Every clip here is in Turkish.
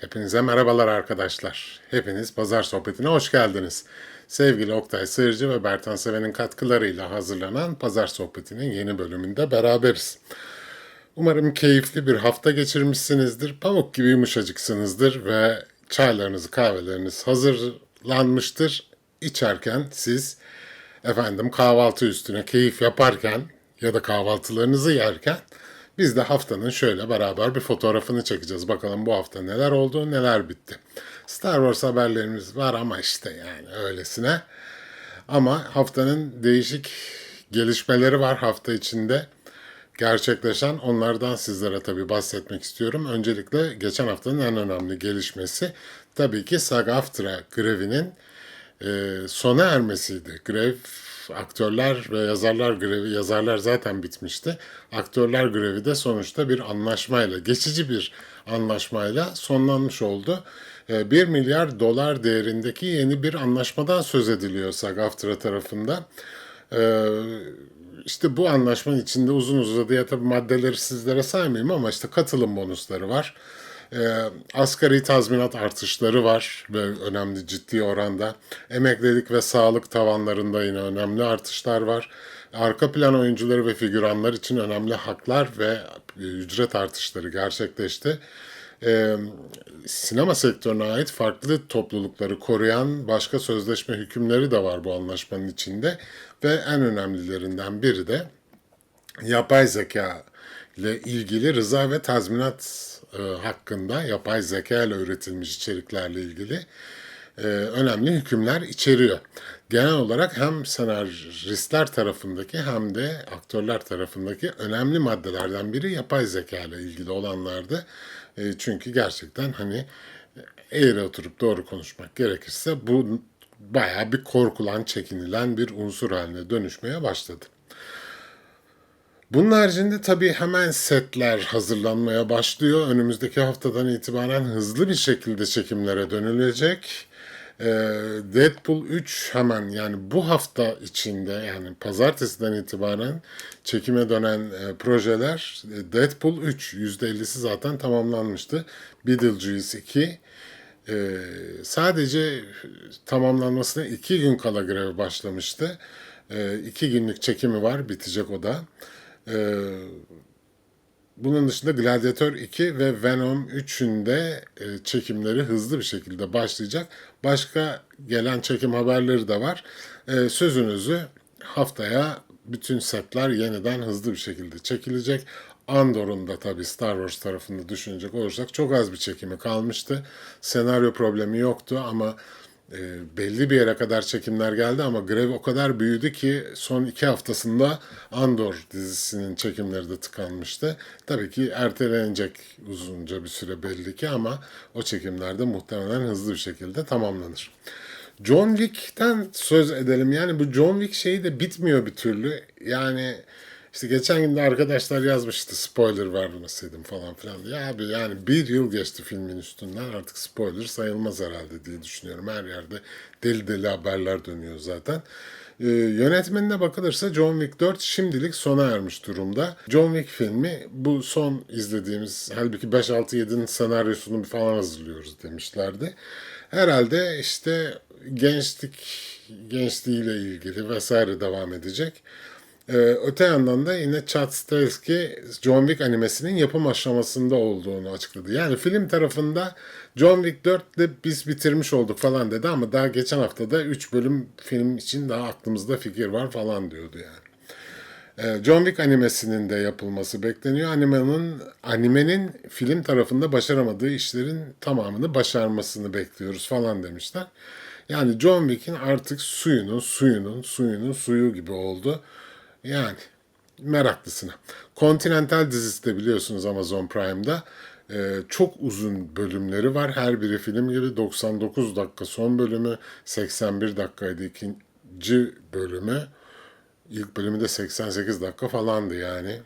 Hepinize merhabalar arkadaşlar. Hepiniz Pazar Sohbeti'ne hoş geldiniz. Sevgili Oktay Sığırcı ve Bertan Seven'in katkılarıyla hazırlanan Pazar Sohbeti'nin yeni bölümünde beraberiz. Umarım keyifli bir hafta geçirmişsinizdir. Pamuk gibi yumuşacıksınızdır ve çaylarınız, kahveleriniz hazırlanmıştır. İçerken siz efendim kahvaltı üstüne keyif yaparken ya da kahvaltılarınızı yerken biz de haftanın şöyle beraber bir fotoğrafını çekeceğiz. Bakalım bu hafta neler oldu, neler bitti. Star Wars haberlerimiz var ama işte yani öylesine. Ama haftanın değişik gelişmeleri var hafta içinde gerçekleşen. Onlardan sizlere tabii bahsetmek istiyorum. Öncelikle geçen haftanın en önemli gelişmesi tabii ki SAG-AFTRA grevinin e, sona ermesiydi. Grev aktörler ve yazarlar grevi yazarlar zaten bitmişti. Aktörler grevi de sonuçta bir anlaşmayla geçici bir anlaşmayla sonlanmış oldu. E, 1 milyar dolar değerindeki yeni bir anlaşmadan söz ediliyor SAG-AFTRA tarafında. E, işte bu anlaşmanın içinde uzun uzadıya tabii maddeleri sizlere saymayayım ama işte katılım bonusları var. E, asgari tazminat artışları var ve önemli ciddi oranda. Emeklilik ve sağlık tavanlarında yine önemli artışlar var. Arka plan oyuncuları ve figüranlar için önemli haklar ve ücret artışları gerçekleşti. E, sinema sektörüne ait farklı toplulukları koruyan başka sözleşme hükümleri de var bu anlaşmanın içinde ve en önemlilerinden biri de yapay zeka ile ilgili rıza ve tazminat e, hakkında yapay zeka ile üretilmiş içeriklerle ilgili e, önemli hükümler içeriyor. Genel olarak hem senaristler tarafındaki hem de aktörler tarafındaki önemli maddelerden biri yapay zeka ile ilgili olanlardı. E, çünkü gerçekten hani eğri oturup doğru konuşmak gerekirse bu bayağı bir korkulan, çekinilen bir unsur haline dönüşmeye başladı. Bunun haricinde tabii hemen setler hazırlanmaya başlıyor. Önümüzdeki haftadan itibaren hızlı bir şekilde çekimlere dönülecek. Ee, Deadpool 3 hemen yani bu hafta içinde yani pazartesiden itibaren çekime dönen e, projeler e, Deadpool 3 %50'si zaten tamamlanmıştı. Beetlejuice 2 e, sadece tamamlanmasına 2 gün kala grev başlamıştı. 2 günlük çekimi var bitecek o da. Ee, bunun dışında Gladiator 2 ve Venom 3'ün de e, çekimleri hızlı bir şekilde başlayacak. Başka gelen çekim haberleri de var. Ee, sözünüzü haftaya bütün setler yeniden hızlı bir şekilde çekilecek. Andor'un da tabii Star Wars tarafında düşünecek olursak çok az bir çekimi kalmıştı. Senaryo problemi yoktu ama e, belli bir yere kadar çekimler geldi ama grev o kadar büyüdü ki son iki haftasında Andor dizisinin çekimleri de tıkanmıştı. Tabii ki ertelenecek uzunca bir süre belli ki ama o çekimler de muhtemelen hızlı bir şekilde tamamlanır. John Wick'ten söz edelim. Yani bu John Wick şeyi de bitmiyor bir türlü. Yani işte geçen gün de arkadaşlar yazmıştı spoiler vermeseydim falan filan diye. Abi yani bir yıl geçti filmin üstünden artık spoiler sayılmaz herhalde diye düşünüyorum. Her yerde deli deli haberler dönüyor zaten. Ee, yönetmenine bakılırsa John Wick 4 şimdilik sona ermiş durumda. John Wick filmi bu son izlediğimiz halbuki 5-6-7'nin senaryosunu falan hazırlıyoruz demişlerdi. Herhalde işte gençlik gençliğiyle ilgili vesaire devam edecek. Ee, öte yandan da yine Chad Stahelski John Wick animesinin yapım aşamasında olduğunu açıkladı. Yani film tarafında John Wick 4'te biz bitirmiş olduk falan dedi ama daha geçen hafta da 3 bölüm film için daha aklımızda fikir var falan diyordu yani. Ee, John Wick animesinin de yapılması bekleniyor. Animenin, animenin film tarafında başaramadığı işlerin tamamını başarmasını bekliyoruz falan demişler. Yani John Wick'in artık suyunun suyunun suyunun suyu gibi oldu. Yani meraklısına. Continental dizisi de biliyorsunuz Amazon Prime'da. Ee, çok uzun bölümleri var. Her biri film gibi 99 dakika son bölümü, 81 dakikaydı ikinci bölümü. İlk bölümü de 88 dakika falandı yani.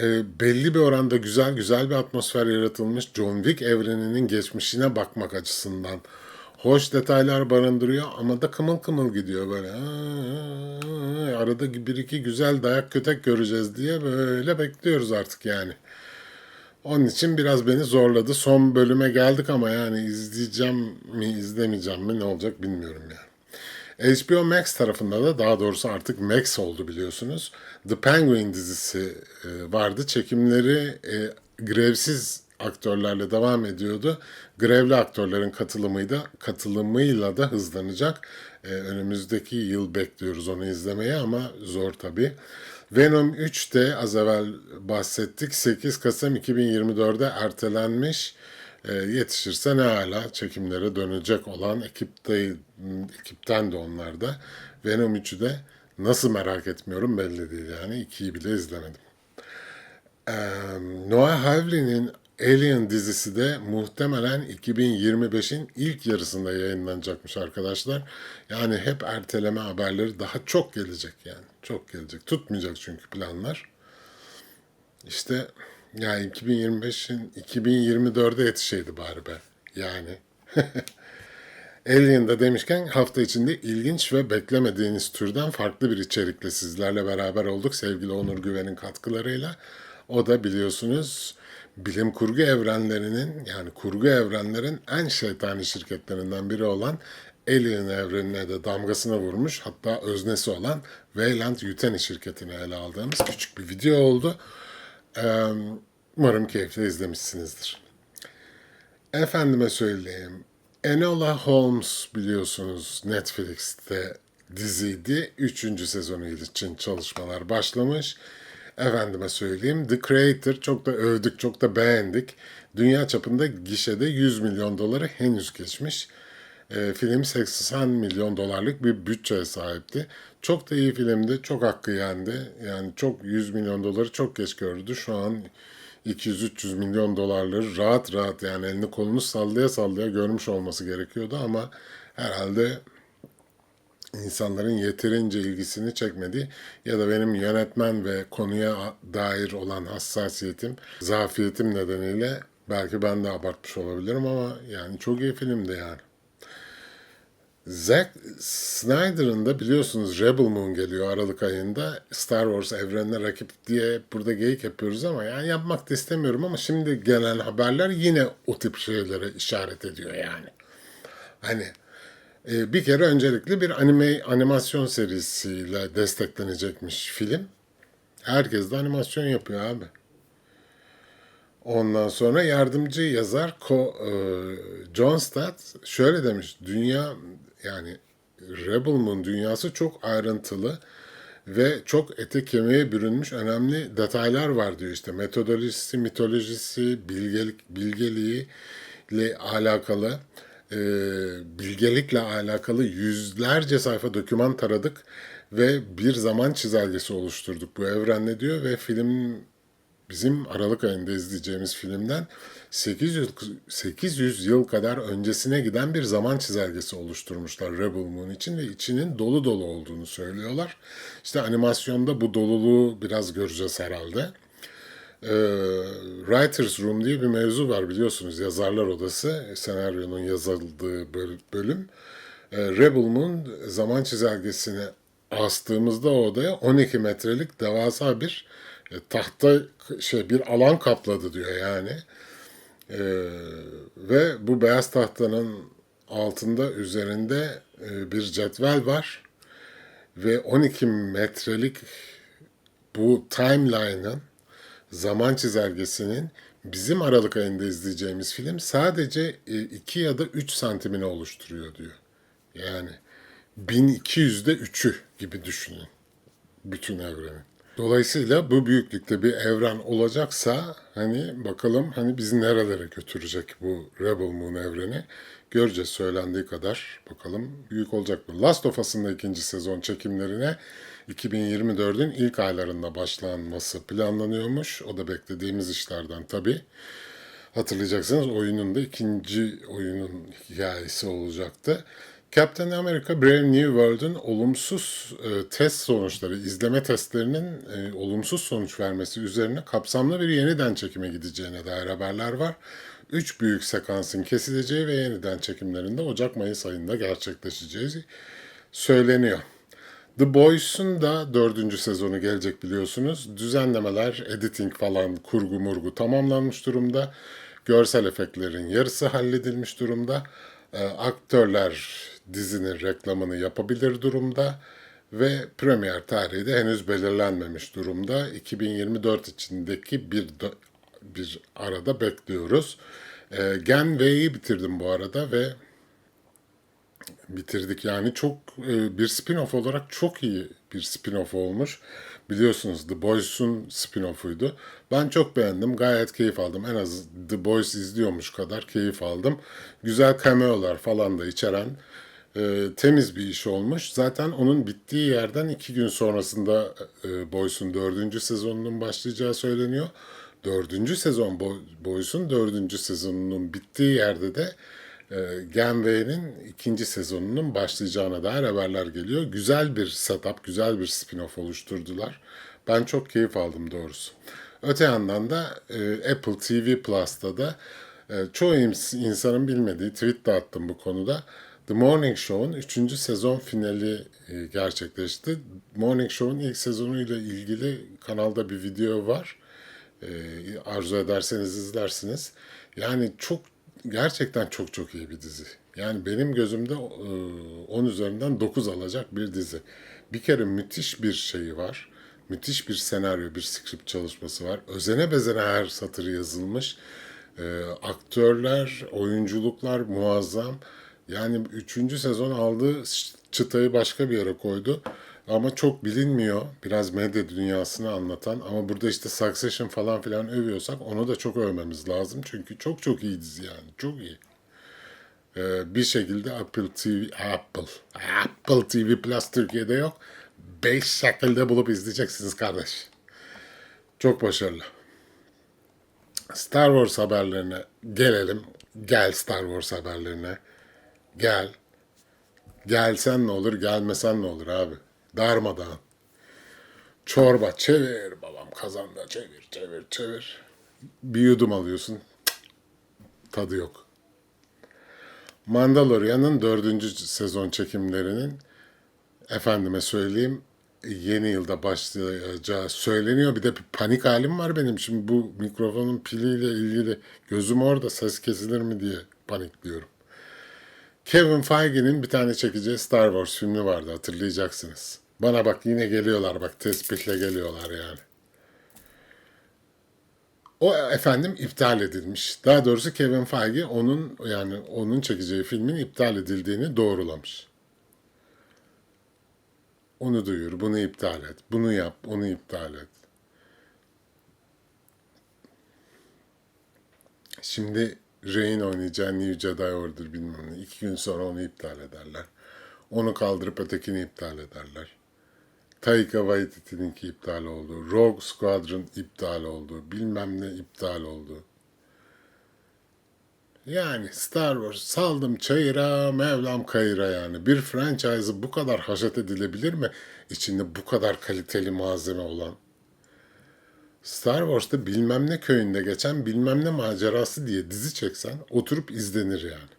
E, belli bir oranda güzel güzel bir atmosfer yaratılmış John Wick evreninin geçmişine bakmak açısından hoş detaylar barındırıyor ama da kımıl kımıl gidiyor böyle. Arada bir iki güzel dayak kötek göreceğiz diye böyle bekliyoruz artık yani. Onun için biraz beni zorladı. Son bölüme geldik ama yani izleyeceğim mi izlemeyeceğim mi ne olacak bilmiyorum yani. HBO Max tarafında da daha doğrusu artık Max oldu biliyorsunuz. The Penguin dizisi e, vardı. Çekimleri e, grevsiz aktörlerle devam ediyordu. Grevli aktörlerin katılımıyla, katılımıyla da hızlanacak. E, önümüzdeki yıl bekliyoruz onu izlemeye ama zor tabii. Venom 3 de az evvel bahsettik. 8 Kasım 2024'de ertelenmiş. E, yetişirse ne hala çekimlere dönecek olan ekipte, ekipten de onlar da. Venom 3'ü de nasıl merak etmiyorum belli değil yani. 2'yi bile izlemedim. Ee, Noah Hawley'nin Alien dizisi de muhtemelen 2025'in ilk yarısında yayınlanacakmış arkadaşlar. Yani hep erteleme haberleri daha çok gelecek yani. Çok gelecek. Tutmayacak çünkü planlar. İşte yani 2025'in 2024'de yetişeydi bari be. Yani. Alien'da demişken hafta içinde ilginç ve beklemediğiniz türden farklı bir içerikle sizlerle beraber olduk sevgili Onur Güven'in katkılarıyla. O da biliyorsunuz bilim kurgu evrenlerinin yani kurgu evrenlerin en şeytani şirketlerinden biri olan Alien evrenine de damgasını vurmuş hatta öznesi olan Weyland Yutani şirketini ele aldığımız küçük bir video oldu. Umarım keyifle izlemişsinizdir. Efendime söyleyeyim. Enola Holmes biliyorsunuz Netflix'te diziydi. Üçüncü sezonu için çalışmalar başlamış. Efendime söyleyeyim The Creator çok da övdük, çok da beğendik. Dünya çapında gişede 100 milyon doları henüz geçmiş. E, film 80 milyon dolarlık bir bütçeye sahipti. Çok da iyi filmdi, çok hakkı yendi. Yani çok 100 milyon doları çok geç gördü. Şu an 200-300 milyon dolarları rahat rahat yani elini kolunu sallaya sallaya görmüş olması gerekiyordu ama herhalde insanların yeterince ilgisini çekmedi ya da benim yönetmen ve konuya dair olan hassasiyetim, zafiyetim nedeniyle belki ben de abartmış olabilirim ama yani çok iyi filmdi yani. Zack Snyder'ın da biliyorsunuz Rebel Moon geliyor Aralık ayında. Star Wars evrenine rakip diye burada geyik yapıyoruz ama yani yapmak da istemiyorum ama şimdi gelen haberler yine o tip şeylere işaret ediyor yani. Hani bir kere öncelikle bir anime animasyon serisiyle desteklenecekmiş film. Herkes de animasyon yapıyor abi. Ondan sonra yardımcı yazar Ko, e, John Stott şöyle demiş. Dünya yani Rebel Moon dünyası çok ayrıntılı ve çok ete kemiğe bürünmüş önemli detaylar var diyor işte metodolojisi, mitolojisi, bilgelik, bilgeliği ile alakalı e, bilgelikle alakalı yüzlerce sayfa doküman taradık ve bir zaman çizelgesi oluşturduk bu evrenle diyor ve film bizim Aralık ayında izleyeceğimiz filmden 800, 800 yıl kadar öncesine giden bir zaman çizelgesi oluşturmuşlar Rebel Moon için ve içinin dolu dolu olduğunu söylüyorlar. İşte animasyonda bu doluluğu biraz göreceğiz herhalde. Ee, Writers Room diye bir mevzu var biliyorsunuz yazarlar odası senaryonun yazıldığı bölüm. Ee, Rebel Moon zaman çizelgesini astığımızda o odaya 12 metrelik devasa bir e, tahta şey bir alan kapladı diyor yani. E, ve bu beyaz tahtanın altında üzerinde e, bir cetvel var ve 12 metrelik bu timeline'ın zaman çizelgesinin bizim Aralık ayında izleyeceğimiz film sadece 2 ya da 3 santimini oluşturuyor diyor. Yani 1200'de 3'ü gibi düşünün bütün evrenin. Dolayısıyla bu büyüklükte bir evren olacaksa hani bakalım hani bizi nerelere götürecek bu Rebel Moon evreni. Göreceğiz söylendiği kadar. Bakalım büyük olacak mı? Last of Us'ın da ikinci sezon çekimlerine 2024'ün ilk aylarında başlanması planlanıyormuş. O da beklediğimiz işlerden tabii. Hatırlayacaksınız oyunun da ikinci oyunun hikayesi olacaktı. Captain America Brave New World'un olumsuz e, test sonuçları, izleme testlerinin e, olumsuz sonuç vermesi üzerine kapsamlı bir yeniden çekime gideceğine dair haberler var. Üç büyük sekansın kesileceği ve yeniden çekimlerinde Ocak-Mayıs ayında gerçekleşeceği söyleniyor. The Boys'un da dördüncü sezonu gelecek biliyorsunuz. Düzenlemeler, editing falan, kurgu murgu tamamlanmış durumda. Görsel efektlerin yarısı halledilmiş durumda. Ee, aktörler dizinin reklamını yapabilir durumda. Ve premier tarihi de henüz belirlenmemiş durumda. 2024 içindeki bir bir arada bekliyoruz. Ee, Gen V'yi bitirdim bu arada ve bitirdik. Yani çok e, bir spin-off olarak çok iyi bir spin-off olmuş. Biliyorsunuz The Boys'un spin-off'uydu. Ben çok beğendim. Gayet keyif aldım. En az The Boys izliyormuş kadar keyif aldım. Güzel cameo'lar falan da içeren e, temiz bir iş olmuş. Zaten onun bittiği yerden iki gün sonrasında e, Boys'un dördüncü sezonunun başlayacağı söyleniyor. Dördüncü sezon Boy- Boys'un dördüncü sezonunun bittiği yerde de e, Genway'nin ikinci sezonunun başlayacağına dair haberler geliyor. Güzel bir setup, güzel bir spin-off oluşturdular. Ben çok keyif aldım doğrusu. Öte yandan da e, Apple TV Plus'ta da e, çoğu ins- insanın bilmediği tweet de attım bu konuda. The Morning Show'un 3. sezon finali e, gerçekleşti. Morning Show'un ilk sezonuyla ilgili kanalda bir video var. E, arzu ederseniz izlersiniz. Yani çok gerçekten çok çok iyi bir dizi. Yani benim gözümde e, 10 üzerinden 9 alacak bir dizi. Bir kere müthiş bir şeyi var. Müthiş bir senaryo, bir script çalışması var. Özene bezene her satır yazılmış. E, aktörler, oyunculuklar muazzam. Yani 3. sezon aldığı çıtayı başka bir yere koydu. Ama çok bilinmiyor. Biraz medya dünyasını anlatan. Ama burada işte Succession falan filan övüyorsak onu da çok övmemiz lazım. Çünkü çok çok iyi dizi yani. Çok iyi. Ee, bir şekilde Apple TV, Apple, Apple TV Plus Türkiye'de yok. 5 şekilde bulup izleyeceksiniz kardeş. Çok başarılı. Star Wars haberlerine gelelim. Gel Star Wars haberlerine. Gel. Gelsen ne olur, gelmesen ne olur abi. Darmadağın. Çorba çevir babam kazanda çevir çevir çevir. Bir yudum alıyorsun. Tadı yok. Mandalorian'ın dördüncü sezon çekimlerinin efendime söyleyeyim yeni yılda başlayacağı söyleniyor. Bir de bir panik halim var benim. Şimdi bu mikrofonun piliyle ilgili gözüm orada ses kesilir mi diye panikliyorum. Kevin Feige'nin bir tane çekeceği Star Wars filmi vardı hatırlayacaksınız. Bana bak yine geliyorlar bak tespihle geliyorlar yani. O efendim iptal edilmiş. Daha doğrusu Kevin Feige onun yani onun çekeceği filmin iptal edildiğini doğrulamış. Onu duyur, bunu iptal et, bunu yap, onu iptal et. Şimdi Rey'in oynayacağı New Jedi Order bilmem ne. İki gün sonra onu iptal ederler. Onu kaldırıp ötekini iptal ederler. Taika Waititi'ninki iptal oldu. Rogue Squadron iptal oldu. Bilmem ne iptal oldu. Yani Star Wars saldım çayıra, Mevlam kayıra yani. Bir franchise'ı bu kadar haşet edilebilir mi? İçinde bu kadar kaliteli malzeme olan. Star Wars'ta bilmem ne köyünde geçen bilmem ne macerası diye dizi çeksen oturup izlenir yani.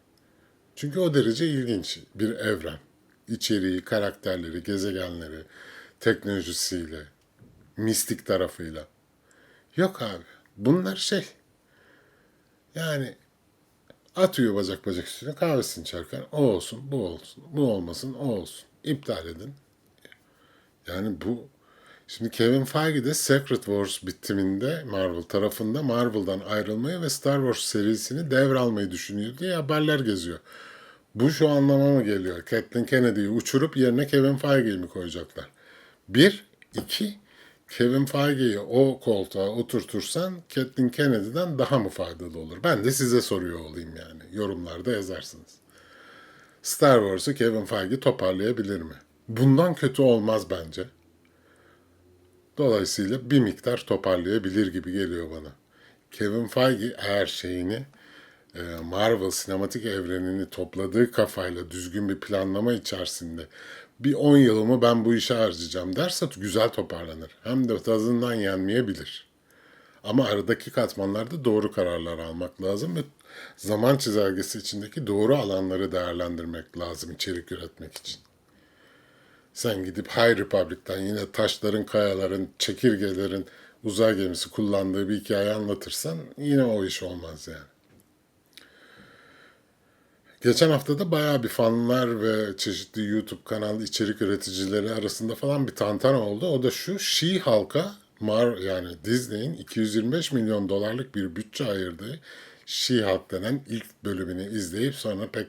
Çünkü o derece ilginç bir evren. İçeriği, karakterleri, gezegenleri, teknolojisiyle, mistik tarafıyla. Yok abi. Bunlar şey. Yani atıyor bacak bacak üstüne kahvesini içerken o olsun, bu olsun, bu olmasın, o olsun. İptal edin. Yani bu Şimdi Kevin Feige de Secret Wars bitiminde Marvel tarafında Marvel'dan ayrılmayı ve Star Wars serisini devralmayı düşünüyor diye haberler geziyor. Bu şu anlama mı geliyor? Kathleen Kennedy'yi uçurup yerine Kevin Feige'yi mi koyacaklar? Bir, iki, Kevin Feige'yi o koltuğa oturtursan Kathleen Kennedy'den daha mı faydalı olur? Ben de size soruyor olayım yani. Yorumlarda yazarsınız. Star Wars'u Kevin Feige toparlayabilir mi? Bundan kötü olmaz bence. Dolayısıyla bir miktar toparlayabilir gibi geliyor bana. Kevin Feige eğer şeyini e, Marvel sinematik evrenini topladığı kafayla düzgün bir planlama içerisinde bir 10 yılımı ben bu işe harcayacağım derse güzel toparlanır. Hem de tadından yenmeyebilir. Ama aradaki katmanlarda doğru kararlar almak lazım ve zaman çizelgesi içindeki doğru alanları değerlendirmek lazım içerik üretmek için. Sen gidip High Republic'ten yine taşların, kayaların, çekirgelerin uzay gemisi kullandığı bir hikaye anlatırsan yine o iş olmaz yani. Geçen hafta da bayağı bir fanlar ve çeşitli YouTube kanal içerik üreticileri arasında falan bir tantana oldu. O da şu, She-Hulk'a Mar yani Disney'in 225 milyon dolarlık bir bütçe ayırdığı She-Hulk denen ilk bölümünü izleyip sonra pek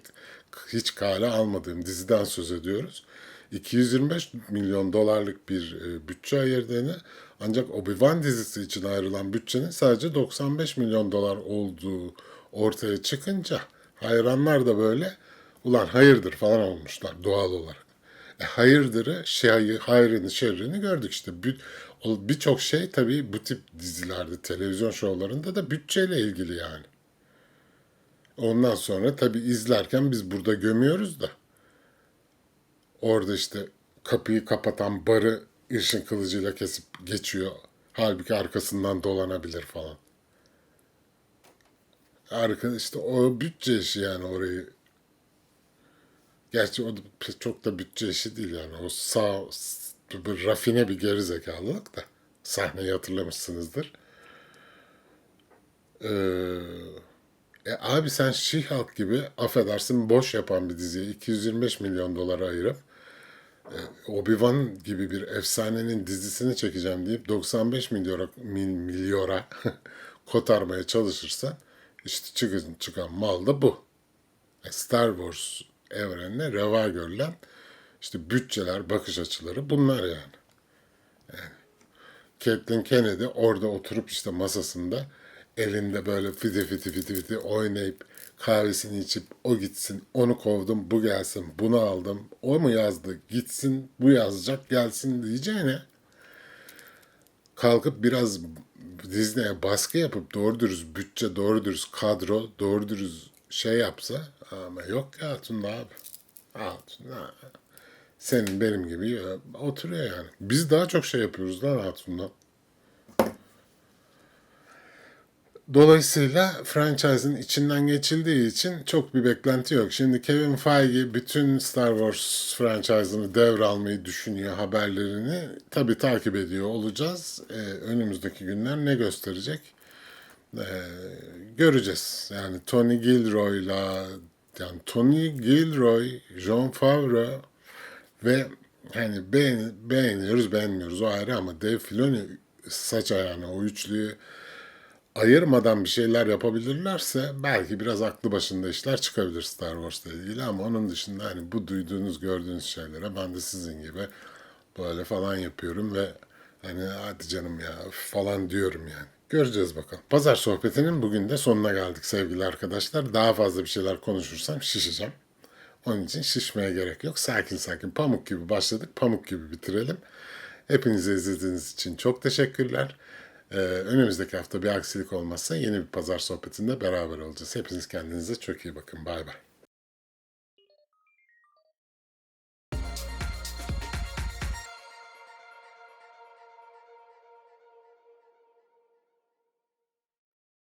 hiç kale almadığım diziden söz ediyoruz. 225 milyon dolarlık bir e, bütçe ayırdığını ancak Obi-Wan dizisi için ayrılan bütçenin sadece 95 milyon dolar olduğu ortaya çıkınca hayranlar da böyle ulan hayırdır falan olmuşlar doğal olarak. E, hayırdırı, şey, hayrını, şerrini gördük işte. Birçok şey tabii bu tip dizilerde, televizyon şovlarında da bütçeyle ilgili yani. Ondan sonra tabii izlerken biz burada gömüyoruz da. Orada işte kapıyı kapatan barı ışın kılıcıyla kesip geçiyor. Halbuki arkasından dolanabilir falan. Arka işte o bütçe işi yani orayı. Gerçi o da çok da bütçe işi değil yani. O sağ bir rafine bir gerizekalılık da. Sahneyi hatırlamışsınızdır. Ee, e abi sen She-Hulk gibi affedersin boş yapan bir diziye 225 milyon dolar ayırıp Obi-Wan gibi bir efsanenin dizisini çekeceğim deyip 95 milyora, mil, milyora kotarmaya çalışırsan işte çıkın, çıkan mal da bu. E, Star Wars evrenine reva görülen işte bütçeler, bakış açıları bunlar yani. Kathleen Kennedy orada oturup işte masasında elinde böyle fiti fiti fiti fiti oynayıp kahvesini içip o gitsin, onu kovdum, bu gelsin, bunu aldım, o mu yazdı, gitsin, bu yazacak, gelsin diyeceğine kalkıp biraz Disney'e baskı yapıp doğru dürüst bütçe, doğru dürüst kadro, doğru dürüst şey yapsa ama yok ya Hatun abi. Hatun ha. Senin benim gibi ya, oturuyor yani. Biz daha çok şey yapıyoruz lan Hatun'dan. Dolayısıyla franchise'ın içinden geçildiği için çok bir beklenti yok. Şimdi Kevin Feige bütün Star Wars franchise'ını devralmayı düşünüyor haberlerini. Tabii takip ediyor olacağız. Ee, önümüzdeki günler ne gösterecek? Ee, göreceğiz. Yani Tony Gilroy'la yani Tony Gilroy, John Favreau ve hani beğen, beğeniyoruz beğenmiyoruz o ayrı ama Dave Filoni saç ayağına o üçlüyü ayırmadan bir şeyler yapabilirlerse belki biraz aklı başında işler çıkabilir Star Wars'la ilgili ama onun dışında hani bu duyduğunuz gördüğünüz şeylere ben de sizin gibi böyle falan yapıyorum ve hani hadi canım ya falan diyorum yani. Göreceğiz bakalım. Pazar sohbetinin bugün de sonuna geldik sevgili arkadaşlar. Daha fazla bir şeyler konuşursam şişeceğim. Onun için şişmeye gerek yok. Sakin sakin pamuk gibi başladık, pamuk gibi bitirelim. Hepinize izlediğiniz için çok teşekkürler. Ee, önümüzdeki hafta bir aksilik olmazsa yeni bir pazar sohbetinde beraber olacağız. Hepiniz kendinize çok iyi bakın. Bay bay.